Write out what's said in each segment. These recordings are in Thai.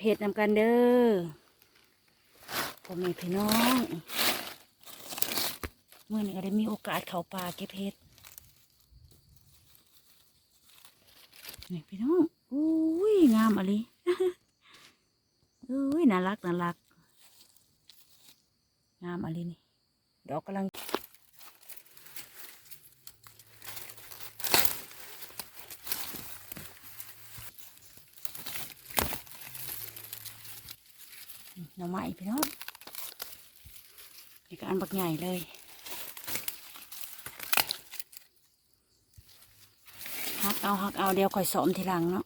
เก็บเห็ดนำกันเด้อพ่อแม่พี่น้องเมื่อนี้ก็ได้มีโอกาสเข้าป่าเก็บเห็ดนี่พี่น้องอุ้ยงามอะไรอุ้ยน่ารักน่ารักงามอะไรนี่ดอกกำลัง หน่อไม้พี่น้องนี่ก็อันบักใหญ่เลยหักเอาหักเอาเดี๋ยวค่อยสอมทีหลังเนาะ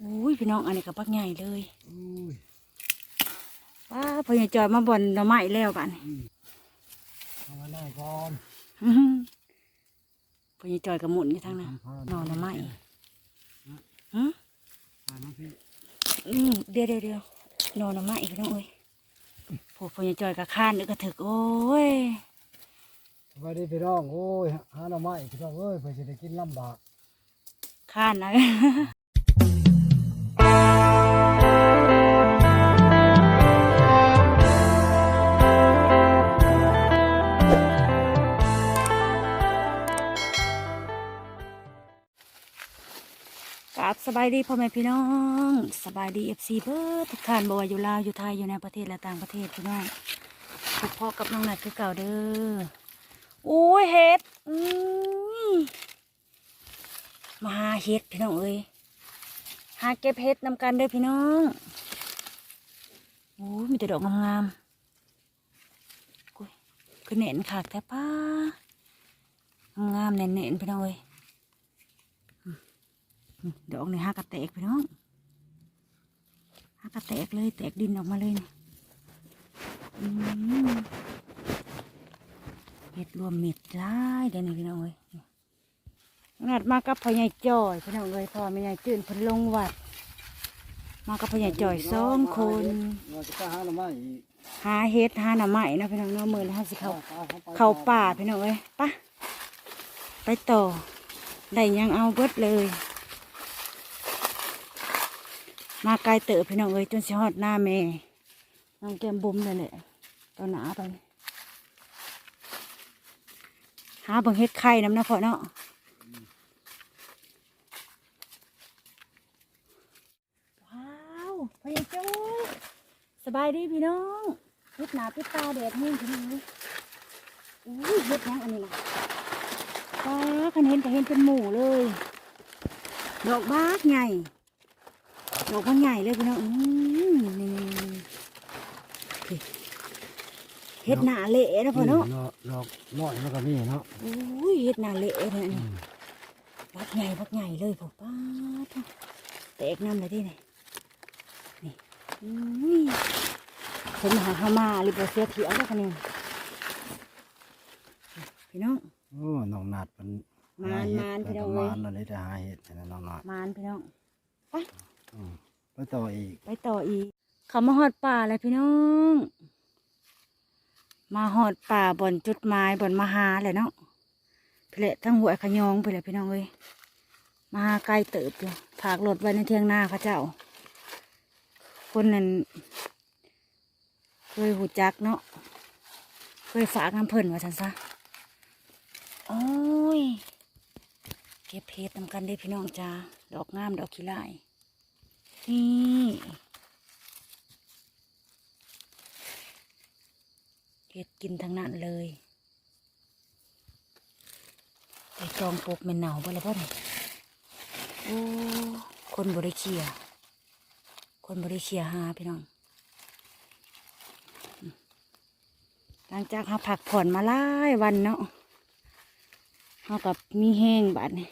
อุ้ยพี่น้องอันนี้ก็บักใหญ่เลยอุ้ยว้าพอใหญ่จอยมาบ่อนหน่อไม้แล้วกันเอามาได้ก่อนอื้อหือพอใหญ่จอยกับหมุนอยู่ทางนั้นหน่อหน่อไม้ฮะมาน้องพี่อืม เดี๋ยวเดี๋ยวเดี๋ยวหน่อหน่อไม้พี่น้องเอ้ยพวกพอใหญ่จอยกับข้านนึกกระถึกโอ้ยสวัสดีพี่น้องโอ้ยหาหน่อไม้พี่น้องเอ้ยเพื่อจะได้กินลำบากข้านนะ กราบสบายดีพ่อแม่พี่น้องสบายดีเอฟซีเบิร์ทุกท่านบ่ว่าอยู่ลาวอยู่ไทยอยู่ในประเทศและต่างประเทศพี่น้องทุกพ่อกับน้องนัดคือเก่าเด้อโอ้ยเฮ็ดมาหาเฮ็ดพี่น้องเอ้ยหาเก็บเฮ็ดนำกันเด้อพี่น้องโอ้ยมีแต่ดอกงามๆกุ้ยคือเน่นขากแท้ป้างามๆเน่นๆพี่น้องเอ้ย ดอกนี่ห้ากระแตกพี่น้องห้ากระแตกเลย แตกดินออกมาเลยนี่อืมเห็ดรวมเม็ดร้ายเดี๋ยวนี้พี่น้องเอ้ยงัดมากับพ่อใหญ่จ่อยพี่น้องเอ้ยพ่อแม่ใหญ่จื่นพิ่นลงวัด มากับพ่อใหญ่จ่อยสองคนหาเห็ดหาหน่อไม้นะพี่น้องเนาะมือละห้าสิเขาเขาป่าพี่น้องเอ้ยปะไปต่อได้ยังเอาเบิดเลย มาไกลเต๋อพี่น้องเอ้ยจนสิฮอดหน้าแม่น้องแก้มบุ้มเลยแหละตอนหนาไป หาเบิ่งเฮ็ดไข่น้ำนะพ่อเนาะว้าวพี่จ้สบายดีพี่น้องพิดหนาพิดตาแดดแห้งพี่น้องอ้ยอุ้ยเฮ็ดหยังอันนี้นะว้าคันเห็นก็เห็นเป็นหมู่เลย ดอกบากใหญ่ ดอกบางใหญ่เลยพี่น้องอืมนี่นี่เฮ็ดหนาเละนะพ่อเนาะดอกดอกน้อยมันก็มีเนาะอุ้ยเฮ็ดหนาเละเลยนี่บักใหญ่บักใหญ่เลยพ่อป้าดแตกน้ำเลยที่ไหนนี่อุ้ยผมหาข้ามาหรือบ่เสียเถียวแล้วคะเนี่ยพี่น้องโอ้น้องนัดมันมานมานพี่น้องเว้มายนเลยจะหาเห็ดนะน้องนัดมานพี่น้องอืม ไปต่ออีก ไปต่ออีก เขามาหอดป่าเลยพี่น้อง มาหอดป่าบ่อนจุดไม้บ่อนมาหาเลยเนาะเพลทั้งหัวขยองไปเลยพี่น้องเอ้ยมาหาไกลเติบอยู่ผากรถไว้ในเทียงหน้าเขาเจ้า คนนั้นเคยหูจักเนาะเคยฝากน้ำเพิ่นว่าฉันซะโอ้ย เก็บเพชรนำกันได้พี่น้องจ้าดอกงามดอกขี้ไล่ นี่เห็ดกินทั้งนั้นเลยไอ้กองปกเป็นเหนาบ่แล้วพ่อเนี่ยโอ้คนบริเคียคนบริเคียหาพี่น้องหลังจากเขาผักผ่อนมาหลายวันเนาะเขากับมีแห้งบาดนี่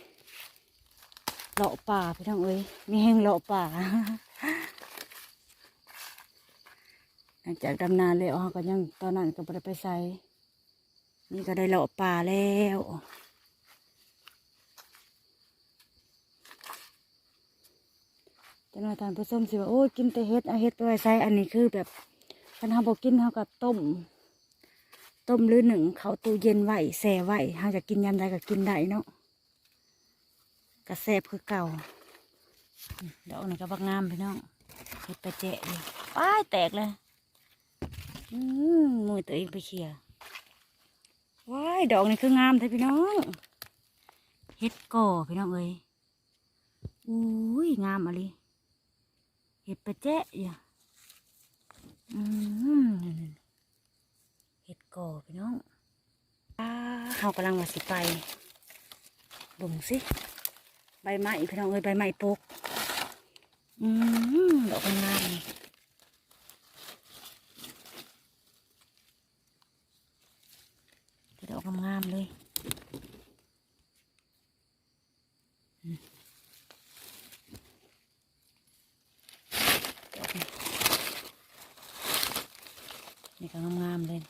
เลาะป่าพี่น้องเอ้ยมีแห้งเลาะป่า หลังจากดำนาเลยอ๋อก็ยังตอนนั้นก็ได้ไปใส่นี่ก็ได้เลาะป่าแล้วจังหวะทานผู้ส้มสิว่าโอ้ยกินแต่เฮ็ดเอาเฮ็ดไปไว้ใส่อันนี้คือแบบคันเฮาบ่กินเฮาก็ต้ม ต้มหรือหนึ่งเขาตู้เย็นไว้แช่ไว้เฮาจะกินยามใดก็กินได้เนาะ กระแซบคือเก่าดอกนี่ก็บักงามพี่น้องเห็ดไปแจะอยู่ป้ายแตกเลยมือตัวเองไปเคลียว้ายดอกนี่คืองามแท้พี่น้องเห็ดก่อพี่น้องเอ้ยอุ้ยงามอะไรเห็ดไปแจะอยู่อืมเห็ดก่อพี่น้องอ้าเขากำลังมาสิไปบิ่งสิ ใบไม้พี่น้องเอ้ยใบไม้ปลูกอืมดอกงามนี่ดอกงามๆเลยอืมดอกนี่นี่ก็งามๆเลย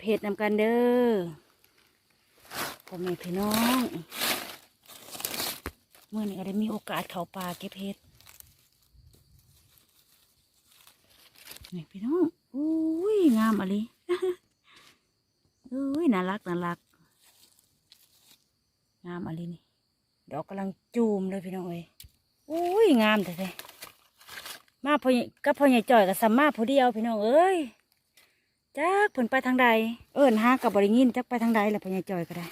เก็บเห็ดนำกันเด้อพ่อแม่พี่น้องเมื่อนี้ก็ได้มีโอกาสเข้าป่าเก็บเห็ดนี่พี่น้องอุ้ยงามอะไรอุ้ยน่ารักน่ารัก งามอะไรนี่ดอกกำลังจูมเลยพี่น้องเอ้ยอุ้ยงามแต่เลยมาพ่อกับพ่อใหญ่จ่อยกับสัมมาผู้เดียวพี่น้องเอ้ย จักเพิ่นไปทางใด เอิ้นหากับบริงินจักไปทางใดแหละพญาจอยก็ได้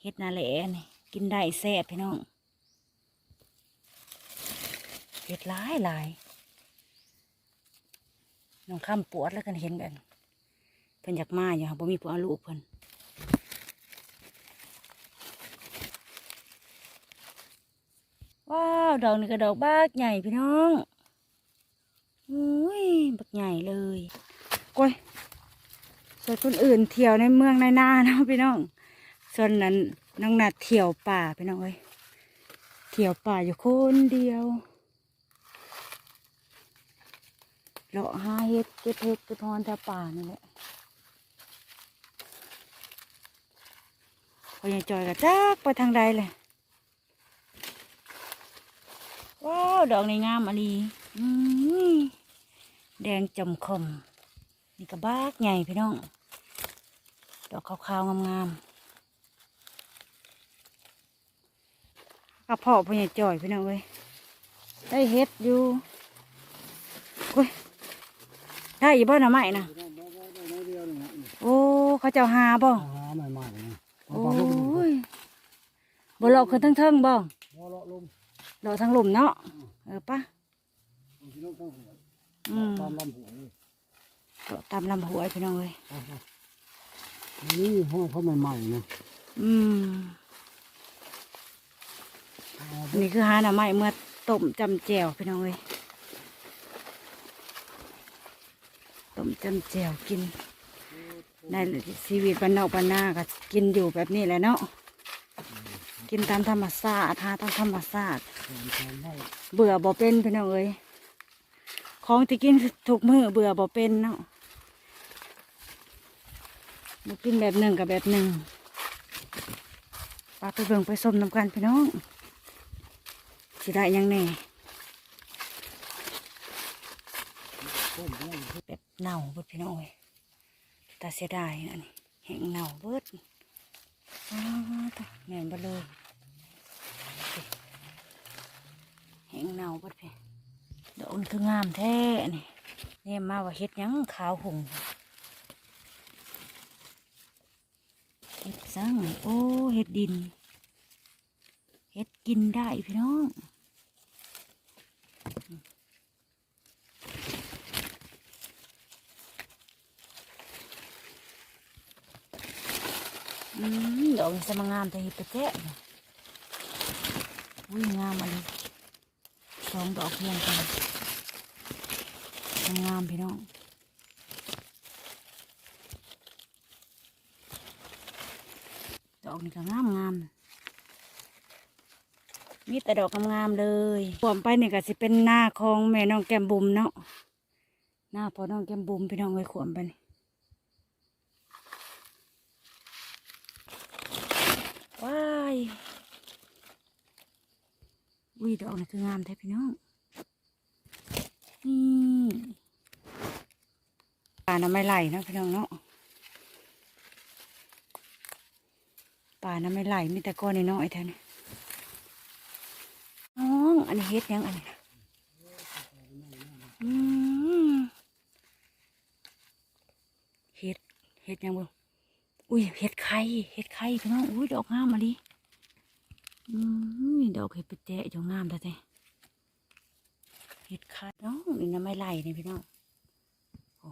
เฮ็ดนาแหละนี่กินได้แซ่บพี่น้องเฮ็ดหลายหลายน้องข้ามปวดแล้วกันเห็นแบบนี้เพิ่นอยากมาอยู่ค่ะบ่มีผู้เอาลูกเพิ่นว้าวดอกนี่ก็ดอกบากใหญ่พี่น้องอุ้ย บักใหญ่เลยก้อยส่วนคนอื่นเที่ยวในเมืองในนาเนาะพี่น้อง ส่วนนั้นน้องนัดเที่ยวป่าพี่น้องเอ้ยเที่ยวป่าอยู่คนเดียวเลาะหาเห็ดเก็บเห็ดเก็บพรแถวป่านี่แหละพอยังจอยกับจักไปทางใดเลยว้าวดอกในงามอะลีอืม แดงจำคม นี่ก็บากใหญ่พี่น้อง ดอกขาวๆงามๆกระเพาะพญาจ่อยพี่น้องเว้ยได้เฮ็ดอยู่โอ้ยได้อยู่บ่หน่อไม้นะพี่น้องบ่บ่ได้น้อยเดียวนี่นะโอ้เขาเจ้าหาบ่หาใหม่ๆนะโอ้ยบ่หลอกคือทั้งเทิงๆบ่บ่เลาะลมหลอกทั้งหลุมเนาะเออปะพี่น้ องต้องหัวอืมตามลำหัวนี่หลอกตามลำหัวพี่น้องเว้ยนี่ห้องเขาใหม่ๆนะอืมอันนี้คือหาหน่อไม้เมื่อต้มจำแจวพี่น้องเอ้ยต้มจำแจวกินในชีวิตบ้านนอกบ้านนาก็กินอยู่แบบนี้แหละเนาะกินตามธรรมชาติหาตามธรรมชาติทำให้เบื่อบ่เป็นพี่น้องเอ้ย ของที่กินทุกมือเบื่อบ่เป็นเนาะบ่กินแบบหนึ่งกับแบบหนึ่งปาไปเบิ่งไปส้มน้ำกันพี่น้องสิได้ยังแน่แบบเน่าเบิดพี่น้องเอ้ยตาเสียดายนะนี่แห้งเน่าเบิดอ้าวตะแม่นบ่เลยแห้งเน่าเบิดพี่ ดอกมันคืองามแท้นี่เนี่ยมาว่าเฮ็ดยังขาวหงเฮ็ดซังโอ้เฮ็ดดินเฮ็ดกินได้พี่น้องอืมดอกสมางามแต่เห็ดไปแจ๊ะเนี่ยอุ้ยงามอะไรสองดอกเพียงกัน งามพี่น้องดอกนี้ก็งามงามมีแต่ดอกงามๆเลยรวมไปนี่ก็สิเป็นหน้าของแม่น้องแก้มบุ๋มเนาะหน้าพอน้องแก้มบุ๋มพี่น้องไว้ขวมไปนี่ว้ายอุ้ยดอกนี่คืองามแท้พี่น้อง นี่ปลาน้ำไม่ไหลนะพี่น้องเนาะปลาน้ำไม่ไหลมีแต่ก้อนน้อยๆแท่นี้น้องอันนี้เฮ็ดยังอันนี้เฮ็ดเฮ็ดยังบ่อุ้ยเฮ็ดไข่เฮ็ดไข่พี่น้องอุ้ยดอกงามมาดิอืมดอกเฮ็ดไปแตะดอกงามแต่ เฮ็ดไข่น้องนี่น้ำไม่ไหลนี่พี่น้องโอ้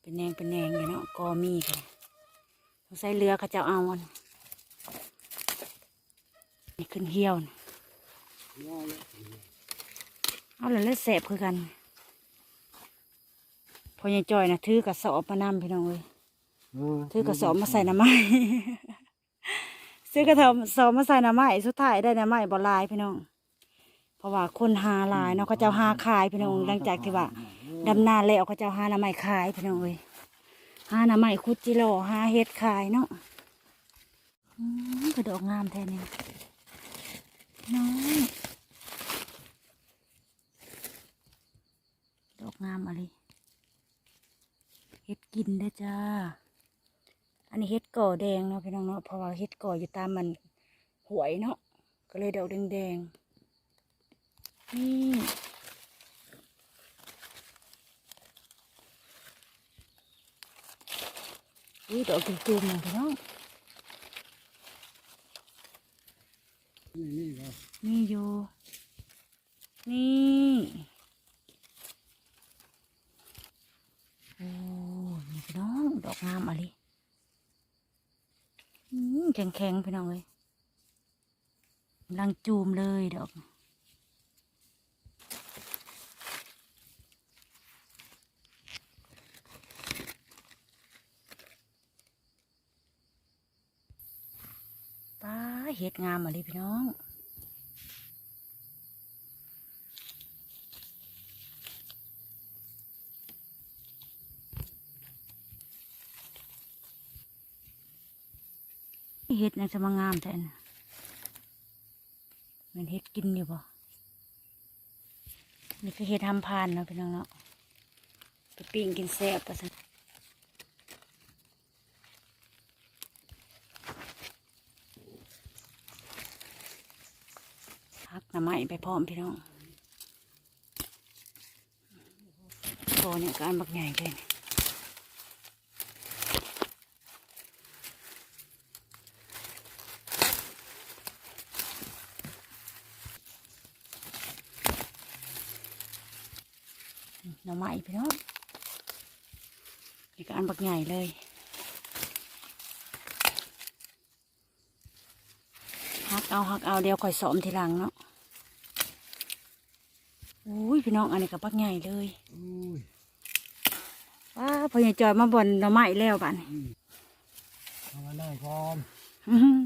เป็นแนงเป็นแนงอยู่เนาะกอมีค่ะใส่เรือเขาจะเอาอันนี่ขึ้นเหี่ยวนี่เอาเลยเลยแสบคือกัน พอยายจอยนะถือกระสอบมานำพี่น้องเลยถือกระสอบมาใส่น้ำไม้ซื้อกระสอบมาใส่น้ำไม้สุดท้ายได้น้ำไม้บ่หลายพี่น้อง เพราะว่าคนหาหลายเนาะเขาเจ้าหาขายพี่น้องหลังจากที่ว่าดำนาแล้วเขาเจ้าหาน้ำไม้ขายพี่น้องเลยหาหน้าใหม่คุดจิโร่หาเห็ดขายเนาะอืมกระดอกงามแท้นี่น้อยดอกงามอะไรเห็ดกินได้อจ้า อันนี้เห็ดก่อแดงเนาะพี่น้องเนาะเพราะว่าเห็ดก่ออยู่ตามมันหวยเนาะก็เลยดอกแดงๆ นี่อุ้ยดอกจุ่มๆเลยพี่น้องนี่นี่ก็นี่อยู่ นี่โอ้นี่พี่น้องดอกงามอะไรอืมแข็งๆพี่น้องเลยกำลังจูมเลยดอก ป้า เห็ดงามอะไรพี่น้องเห็ดในสมางามแทนมันเห็ดกินอยู่บ่นี่คือเห็ดทำพานเนาะพี่น้องเนาะไปปิ้งกินแซ่บประสัน หน้ำไม้ไปพร้อมพี่น้องโตเนี่ยการบักใหญ่เลยนี่หน่อไม้พี่น้องนี่ก็อันบักใหญ่เลยหักเอาหักเอาเดี๋ยวค่อยสอมทีหลังเนาะ อุ้ยพี่น้องอันนี้ก็บักใหญ่เลยอุ้ยว้าพอใหญ่จอยมาบ่นหน่อไม้แล้วบ้านนี้ทำมาได้พร้อมอื้อหือ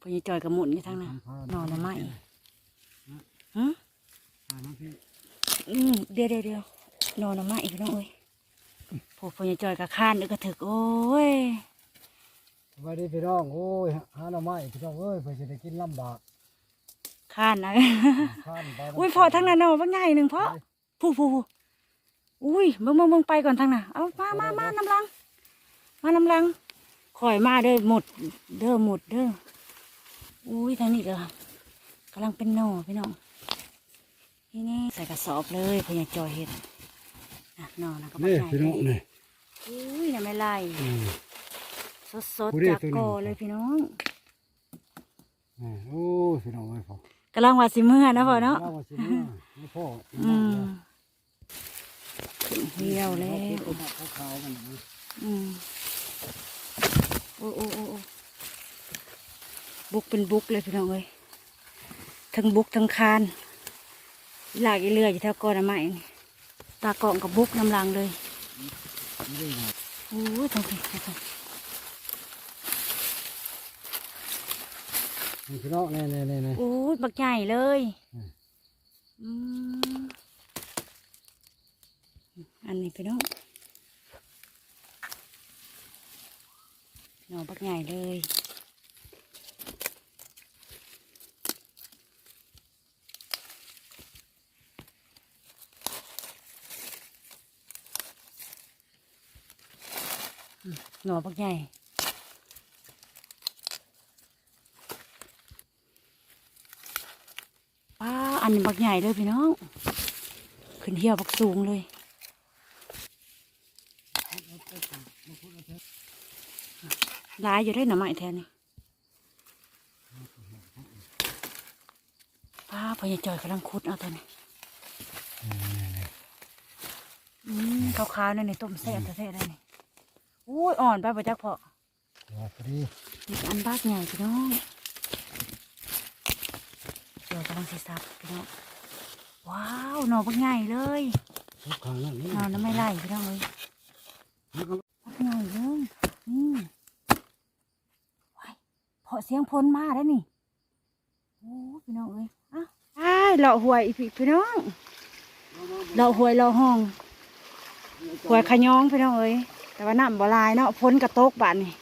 พอใหญ่จอยกับหมุนอยู่ทางนั้นทำพานหน่อหน่อไม้ฮะทานน้ำพี่อืมเดี๋ยวเดี๋ยวเดี๋ยวหน่อหน่อไม้พี่น้องเอ้ยพวกพอใหญ่จอยกับข้านเด้อกระถึกโอ้ยสวัสดีพี่น้องโอ้ยหาหน่อไม้พี่น้องเอ้ยเพื่อจะได้กินลำบาก ข้านนะ ข้านไปอุ้ยพอทั้งนั้นเนาะว่าใหญ่หนึ่งเพราะผู้ผู้ผู้อุ้ยมึงมึงมึงไปก่อนทางน่ะเอามามามาน้ำลัง มาน้ำลังคอยมาเด้อหมด เด้อหมดเด้ออุ้ยทางนี้เด้อกำลังเป็นหน่อพี่น้องนี่นี่ใส่กระสอบเลยพญาจอยเห็ดน่ะหน่อนะก็นี่ใหญ่พี่น้องนี่อุ้ยน่ะไม่ไล่อืม สดสดผู้เรีๆยกจากตัวหนึ่ง กอเลยพี่น้อง นี่โอ้ยพี่น้องเอ้ยพอ กำลังว่าสิเมื่อนะพ่อเนาะล่ว่สิเนี่ยไม่พ่ออืมเหี่ยวแล้วเอามาขาวๆกันนะอืมโอ้โอ้โอ้โอ้บุกเป็นบุกเลยพี่น้องเอ้ยทั้งบุกทั้งคานหลากอีเรืออยู่แถวก้อนน้ำไม้นี่ตากล่องกับบุกน้ำลังเลยไม่ได้หรอกโอ้ยทั้งพี่ทั้งพี่ นี่พี่น้องนี่นี่นี่นี่โอ้ยบักใหญ่เลยอืมอืมอันนี้พี่น้องหน่อบักใหญ่เลยอืมหน่อบักใหญ่ อันนี้บักใหญ่เลยพี่น้อง ขึ้นเที่ยวบักสูงเลยหลายอยู่ได้หน่อไม้แทนนี่ป้าพญาจอยกำลังขุดเอาตอนนี้อืมขาวๆนั่นนี่ต้มแซ่บแท้ๆได้นี่อุ้ยอ่อนไปประจักพอว่าพอดีนี่อันบากใหญ่พี่น้องเดี๋ยวกำลังสิซับพี่น้องว้าวหน่อบักใหญ่เลยทุกครั้งนั่นนี่หน่อน้ำไม่ไล่พี่น้องเลยนี่ก็บักใหญ่เลยนี่ว้ายเพาะเสียงพลมาได้วนี่โอ้พี่น้องเอ้ยอะอ้ายเลาะหวยอีพี่พี่น้องเลาะหวยเลาะห้องหวยขะยองพี่น้องเอ้ยแต่ว่าน้ำบ่หลายเนาะพ้นกระตกบานนี่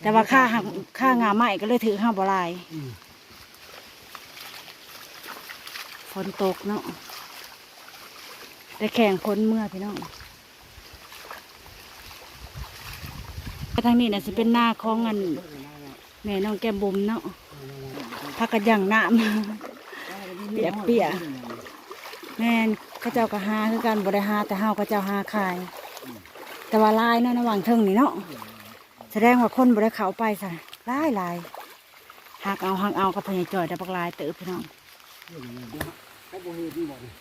แต่ว่าค่าหักค่างาใหม่ก็เลยถือห้าบ่หลาย อืม ฝนตกเนาะได้แข่งพ้นเมื่อพี่น้องทางนี้น่ะจะเป็นหน้าของอันแม่น้องแก้มบุมเนาะพักกันอย่างน้ำเปียกเปียกแม่นเข้าเจ้าก็หาคือกันบริหาแต่เฮาก็เจ้าหาขาย แต่ว่าหลายเนาะระหว่างเทิงนี่เนาะแสดงว่าคนบริเขาไปซะหลายหลายหักเอาหักเอากับพญาจอยแต่บักหลายเติบพี่น้อง เขาบ่เฮ็ดนี่บ่นี่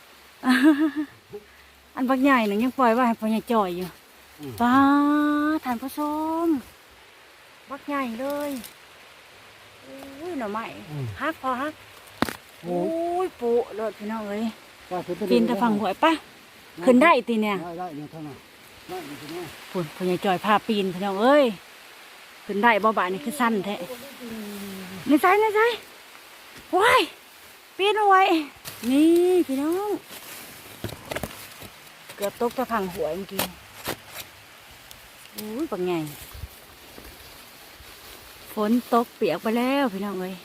อันบักใหญ่หนึ่งยังปล่อยไว่าให้พ่อใหญ่จ่อยอยู่อืมป้าท่านผู้ชมบักใหญ่เลยอุ้ยหน่อไม้อืมฮักพอฮักโอ้อุ้ยปุรถพี่น้องเอ้ยว่าขึ้นปีนตะฝั่งหวยปะขึ้นได้ตีเนี่ย ได้ได้เนี่ยเท่านั้นได้อยู่ที่นี่พุ่นพ่อใหญ่จ่อยพาปีนพี่น้องเอ้ยขึ้นได้บ่บ่านี่คือสั้นแท้ในใจในใจว้ายปีนเอาไว้ นี่พี่น้อง เกือบตกตะฝั่งหวยเมื่อกี้อุ้ยปังไงฝนตกเปียกไปแล้วพี่น้องเอ้ย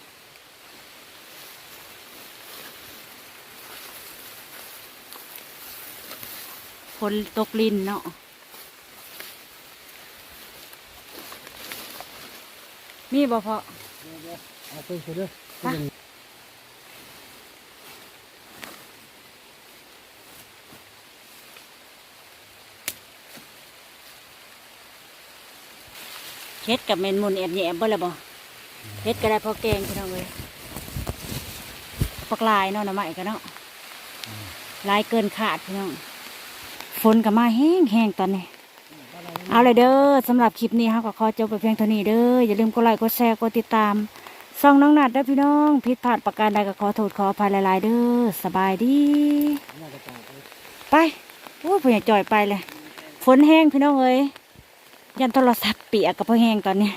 ฝนตกลินเนาะมีบ่พอเอาไปสิเด้อ เฮ็ดกับเมนมุนแอบแยบบ่ละบ่เฮ็ดก็ได้พอแกงพี่น้องเอ้ยปักลายเนาะน้ำใหม่กันเนาะลายเกินขาดพี่น้องฝนก็มาแห้งแห้งตอนนี้ เอาเลยเด้อสำหรับคลิปนี้ค่ะก็ขอจบไปเพียงเท่านี้เด้ออย่าลืมกดไลค์กดแชร์กดติดตามส่องน้องนัดเด้อพี่น้องผิดพลาดประการใดก็ขอโทษขออภัยหลายๆเด้อสบายดีน่าจะตายไปไปโอ้ยผู้ใหญ่จ่อยไปเลยฝนแห้งพี่น้องเอ้ย ยันโทรศัพท์เปียกกับพ่อแห้งตอนนี้